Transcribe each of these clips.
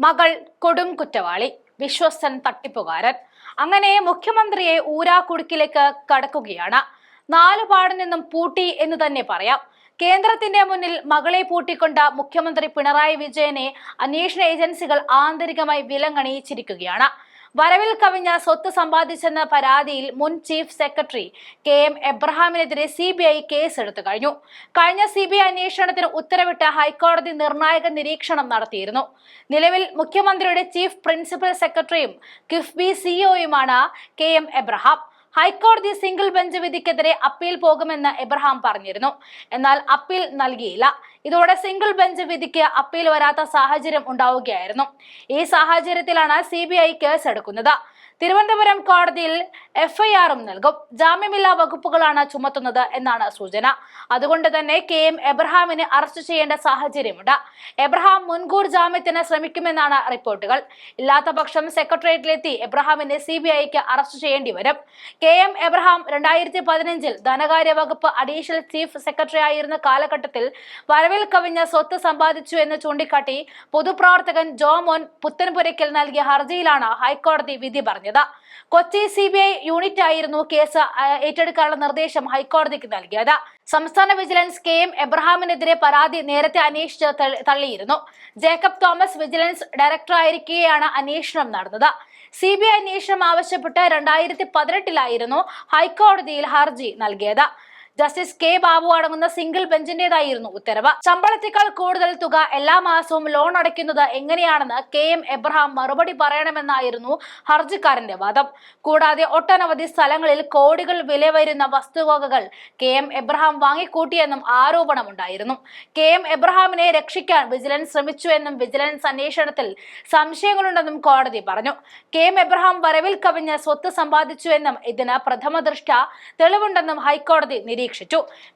മകൾ കൊടും കുറ്റവാളി വിശ്വസ്തൻ തട്ടിപ്പുകാരൻ. അങ്ങനെ മുഖ്യമന്ത്രിയെ ഊരാക്കുടുക്കിലേക്ക് കടക്കുകയാണ്. നാലുപാട് നിന്നും പൂട്ടി എന്ന് തന്നെ പറയാം. കേന്ദ്രത്തിന്റെ മുന്നിൽ മകളെ പൂട്ടിക്കൊണ്ട മുഖ്യമന്ത്രി പിണറായി വിജയനെ അന്വേഷണ ഏജൻസികൾ ആന്തരികമായി വിലങ്ങണിയിച്ചിരിക്കുകയാണ്. വരവിൽ കവിഞ്ഞ സ്വത്ത് സമ്പാദിച്ചെന്ന പരാതിയിൽ മുൻ ചീഫ് സെക്രട്ടറി കെ എം എബ്രഹാമിനെതിരെ സി ബി ഐ കേസെടുത്തു കഴിഞ്ഞു. കഴിഞ്ഞ സി ബി ഐ അന്വേഷണത്തിന് ഉത്തരവിട്ട ഹൈക്കോടതി നിർണായക നിരീക്ഷണം നടത്തിയിരുന്നു. നിലവിൽ മുഖ്യമന്ത്രിയുടെ ചീഫ് പ്രിൻസിപ്പൽ സെക്രട്ടറിയും കിഫ്ബി സിഇഒയുമാണ് കെ എം എബ്രഹാം. ഹൈക്കോടതി സിംഗിൾ ബെഞ്ച് വിധിക്കെതിരെ അപ്പീൽ പോകുമെന്ന് എബ്രഹാം പറഞ്ഞിരുന്നു. എന്നാൽ അപ്പീൽ നൽകിയില്ല. ഇതോടെ സിംഗിൾ ബെഞ്ച് വിധിക്ക് അപ്പീൽ വരാത്ത സാഹചര്യം ഉണ്ടാവുകയായിരുന്നു. ഈ സാഹചര്യത്തിലാണ് സി ബി ഐ കേസ് എടുക്കുന്നത്. തിരുവനന്തപുരം കോടതിയിൽ എഫ്ഐആറും നൽകും. ജാമ്യമില്ലാ വകുപ്പുകളാണ് ചുമത്തുന്നത് എന്നാണ് സൂചന. അതുകൊണ്ട് തന്നെ കെ എം എബ്രഹാമിനെ അറസ്റ്റ് ചെയ്യേണ്ട സാഹചര്യമുണ്ട്. എബ്രഹാം മുൻകൂർ ജാമ്യത്തിന് ശ്രമിക്കുമെന്നാണ് റിപ്പോർട്ടുകൾ. ഇല്ലാത്ത പക്ഷം സെക്രട്ടേറിയറ്റിലെത്തി എബ്രഹാമിനെ സി ബി ഐക്ക് അറസ്റ്റ് ചെയ്യേണ്ടി വരും. കെ എം എബ്രഹാം രണ്ടായിരത്തി പതിനഞ്ചിൽ ധനകാര്യ വകുപ്പ് അഡീഷണൽ ചീഫ് സെക്രട്ടറി ആയിരുന്ന കാലഘട്ടത്തിൽ വരവിൽ കവിഞ്ഞ സ്വത്ത് സമ്പാദിച്ചു എന്ന് ചൂണ്ടിക്കാട്ടി പൊതുപ്രവർത്തകൻ ജോമോൻ പുത്തൻപുരയ്ക്കൽ നൽകിയ ഹർജിയിലാണ് ഹൈക്കോടതി വിധി പറഞ്ഞത്. Kochi C B I unit ആയിരുന്നു കേസ് ഏറ്റെടുക്കാനുള്ള നിർദ്ദേശം ഹൈക്കോടതിക്ക് നൽകിയത്. സംസ്ഥാന വിജിലൻസ് കെ എം എബ്രഹാമിനെതിരെ പരാതി നേരത്തെ അന്വേഷിച്ച് തള്ളിയിരുന്നു. ജേക്കബ് തോമസ് വിജിലൻസ് ഡയറക്ടർ ആയിരിക്കെയാണ് അന്വേഷണം നടന്നത്. സി ബി ഐ അന്വേഷണം ആവശ്യപ്പെട്ട് രണ്ടായിരത്തി പതിനെട്ടിലായിരുന്നു ഹൈക്കോടതിയിൽ ഹർജി നൽകിയത്. ജസ്റ്റിസ് കെ ബാബു അടങ്ങുന്ന സിംഗിൾ ബെഞ്ചിന്റേതായിരുന്നു ഉത്തരവ്. ശമ്പളത്തേക്കാൾ കൂടുതൽ തുക എല്ലാ മാസവും ലോൺ അടയ്ക്കുന്നത് എങ്ങനെയാണെന്ന് കെ എം എബ്രഹാം മറുപടി പറയണമെന്നായിരുന്നു ഹർജിക്കാരന്റെ വാദം. കൂടാതെ ഒട്ടനവധി സ്ഥലങ്ങളിൽ കോടികൾ വില വരുന്ന വസ്തുവകകൾ കെ എം എബ്രഹാം വാങ്ങിക്കൂട്ടിയെന്നും ആരോപണമുണ്ടായിരുന്നു. കെ എം എബ്രഹാമിനെ രക്ഷിക്കാൻ വിജിലൻസ് ശ്രമിച്ചു എന്നും വിജിലൻസ് അന്വേഷണത്തിൽ സംശയങ്ങളുണ്ടെന്നും കോടതി പറഞ്ഞു. കെ എം എബ്രഹാം വരവിൽ കവിഞ്ഞ് സ്വത്ത് സമ്പാദിച്ചുവെന്നും ഇതിന് പ്രഥമ ദൃഷ്ട തെളിവുണ്ടെന്നും ഹൈക്കോടതി നിരീക്ഷിച്ചു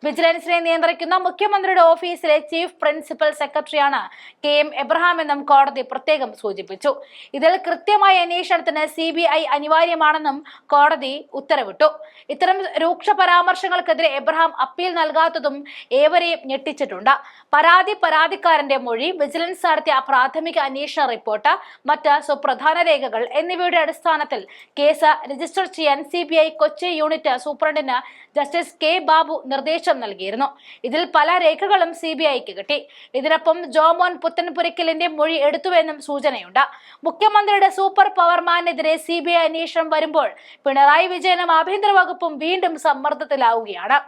വിജിലൻസിനെ നിയന്ത്രിക്കുന്ന മുഖ്യമന്ത്രിയുടെ ഓഫീസിലെ ചീഫ് പ്രിൻസിപ്പൽ സെക്രട്ടറിയാണ് കെ എം എബ്രഹാം എന്നും കോടതി പ്രത്യേകം സൂചിപ്പിച്ചു. ഇതിൽ കൃത്യമായ അന്വേഷണത്തിന് സി ബി ഐ അനിവാര്യമാണെന്നും കോടതി ഉത്തരവിട്ടു. ഇത്തരം രൂക്ഷ പരാമർശങ്ങൾക്കെതിരെ എബ്രഹാം അപ്പീൽ നൽകാത്തതും ഏവരെയും ഞെട്ടിച്ചിട്ടുണ്ട്. പരാതി പരാതിക്കാരന്റെ മൊഴി വിജിലൻസ് നടത്തിയ പ്രാഥമിക അന്വേഷണ റിപ്പോർട്ട് മറ്റ് സുപ്രധാന രേഖകൾ എന്നിവയുടെ അടിസ്ഥാനത്തിൽ കേസ് രജിസ്റ്റർ ചെയ്യാൻ സി കൊച്ചി യൂണിറ്റ് സൂപ്രണ്ടിന് ജസ്റ്റിസ് കെ ബാബു നിർദ്ദേശം നൽകിയിരുന്നു. ഇതിൽ പല രേഖകളും സി ബി ഐക്ക് കിട്ടി. ഇതിനൊപ്പം ജോമോൻ പുത്തൻപുരയ്ക്കലിന്റെ മൊഴി എടുത്തുവെന്നും സൂചനയുണ്ട്. മുഖ്യമന്ത്രിയുടെ സൂപ്പർ പവർമാനെതിരെ സി ബി ഐ അന്വേഷണം വരുമ്പോൾ പിണറായി വിജയനും ആഭ്യന്തര വകുപ്പും വീണ്ടും സമ്മർദ്ദത്തിലാവുകയാണ്.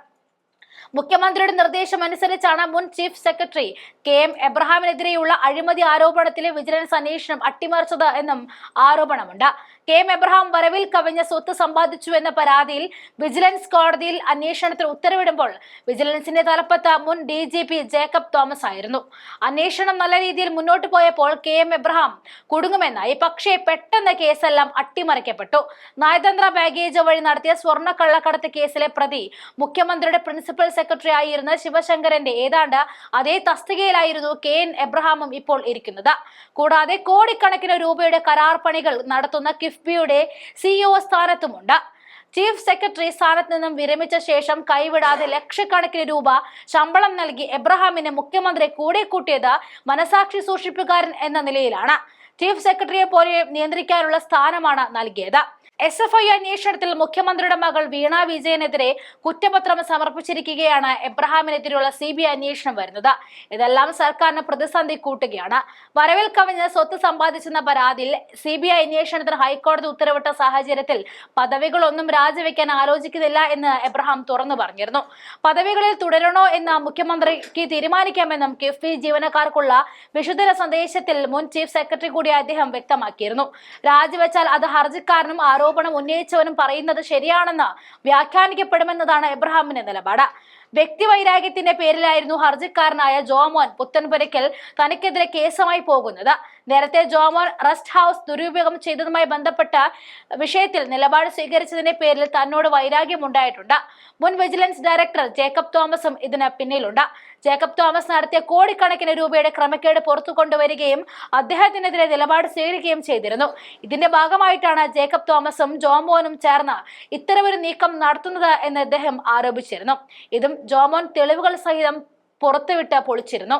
മുഖ്യമന്ത്രിയുടെ നിർദ്ദേശം അനുസരിച്ചാണ് മുൻ ചീഫ് സെക്രട്ടറി കെ എം എബ്രഹാമിനെതിരെയുള്ള അഴിമതി ആരോപണത്തിലെ വിജിലൻസ് അന്വേഷണം അട്ടിമറിച്ചത് എന്നും ആരോപണമുണ്ട്. കെ എം എബ്രഹാം വരവിൽ കവിഞ്ഞ സ്വത്ത് സമ്പാദിച്ചു എന്ന പരാതിയിൽ വിജിലൻസ് കോടതിയിൽ അന്വേഷണത്തിന് ഉത്തരവിടുമ്പോൾ വിജിലൻസിന്റെ തലപ്പത്ത് മുൻ D G P Jacob Thomas ആയിരുന്നു. അന്വേഷണം നല്ല രീതിയിൽ മുന്നോട്ട് പോയപ്പോൾ കെ എം എബ്രഹാം കുടുങ്ങുമെന്നായി. പക്ഷേ പെട്ടെന്ന് കേസെല്ലാം അട്ടിമറിക്കപ്പെട്ടു. നയതന്ത്ര ബാഗേജ് വഴി നടത്തിയ സ്വർണ കള്ളക്കടത്ത് കേസിലെ പ്രതി മുഖ്യമന്ത്രിയുടെ പ്രിൻസിപ്പൽ സെക്രട്ടറി ആയിരുന്ന ശിവശങ്കരന്റെ ഏതാണ്ട് അതേ തസ്തികയിലായിരുന്നു കെ എൻ എബ്രഹാമും ഇപ്പോൾ ഇരിക്കുന്നത്. കൂടാതെ കോടിക്കണക്കിന് രൂപയുടെ കരാർ പണികൾ നടത്തുന്ന കിഫ്ബിയുടെ സിഇഒ സ്ഥാനത്തുമുണ്ട്. ചീഫ് സെക്രട്ടറി സ്ഥാനത്ത് നിന്നും വിരമിച്ച ശേഷം കൈവിടാതെ ലക്ഷക്കണക്കിന് രൂപ ശമ്പളം നൽകി എബ്രഹാമിനെ മുഖ്യമന്ത്രി കൂടെ കൂട്ടിയത് മനസാക്ഷി സൂക്ഷിപ്പുകാരൻ എന്ന നിലയിലാണ്. ചീഫ് സെക്രട്ടറിയെ പോലെ നിയന്ത്രിക്കാനുള്ള സ്ഥാനമാണ് നൽകിയത്. എസ് എഫ് ഐ അന്വേഷണത്തിൽ മുഖ്യമന്ത്രിയുടെ മകൾ വീണ വിജയനെതിരെ കുറ്റപത്രം സമർപ്പിച്ചിരിക്കുകയാണ് എബ്രഹാമിനെതിരെയുള്ള സി ബി ഐ അന്വേഷണം വരുന്നത്. ഇതെല്ലാം സർക്കാരിന് പ്രതിസന്ധി കൂട്ടുകയാണ്. വരവിൽ കവിഞ്ഞ് സ്വത്ത് സമ്പാദിച്ചെന്ന പരാതിയിൽ സി ബി ഐ അന്വേഷണത്തിന് ഹൈക്കോടതി ഉത്തരവിട്ട സാഹചര്യത്തിൽ പദവികളൊന്നും രാജിവെക്കാൻ ആലോചിക്കുന്നില്ല എന്ന് എബ്രഹാം തുറന്നു പറഞ്ഞിരുന്നു. പദവികളിൽ തുടരണോ എന്ന് മുഖ്യമന്ത്രിക്ക് തീരുമാനിക്കാമെന്നും കിഫ്ബി ജീവനക്കാർക്കുള്ള വിശുദ്ധ സന്ദേശത്തിൽ മുൻ ചീഫ് സെക്രട്ടറി കൂടി അദ്ദേഹം വ്യക്തമാക്കിയിരുന്നു. രാജിവെച്ചാൽ അത് ഹർജിക്കാരനും ആരോപണം ഉന്നയിച്ചവനും പറയുന്നത് ശരിയാണെന്ന് വ്യാഖ്യാനിക്കപ്പെടുമെന്നതാണ് എബ്രഹാമിന്റെ നിലപാട്. വ്യക്തിവൈരാഗ്യത്തിന്റെ പേരിലായിരുന്നു ഹർജിക്കാരനായ ജോമോൻ പുത്തൻപുരയ്ക്കൽ തനിക്കെതിരെ കേസുമായി പോകുന്നത്. നേരത്തെ ജോമോൻ റെസ്റ്റ് ഹൗസ് ദുരുപയോഗം ചെയ്തതുമായി ബന്ധപ്പെട്ട വിഷയത്തിൽ നിലപാട് സ്വീകരിച്ചതിന്റെ പേരിൽ തന്നോട് വൈരാഗ്യം ഉണ്ടായിട്ടുണ്ട് മുൻ വിജിലൻസ് ഡയറക്ടർ ജേക്കബ് തോമസും ഇതിന് പിന്നിലുണ്ട്. ജേക്കബ് തോമസ് നടത്തിയ കോടിക്കണക്കിന് രൂപയുടെ ക്രമക്കേട് പുറത്തു കൊണ്ടുവരികയും അദ്ദേഹത്തിനെതിരെ നിലപാട് സ്വീകരിക്കുകയും ചെയ്തിരുന്നു. ഇതിന്റെ ഭാഗമായിട്ടാണ് ജേക്കബ് തോമസും ജോമോനും ചേർന്ന് ഇത്തരമൊരു നീക്കം നടത്തുന്നത് എന്ന് അദ്ദേഹം ആരോപിച്ചിരുന്നു. ഇതും ജോമോൻ തെളിവുകൾ സഹിതം പുറത്തുവിട്ട് പൊളിച്ചിരുന്നു.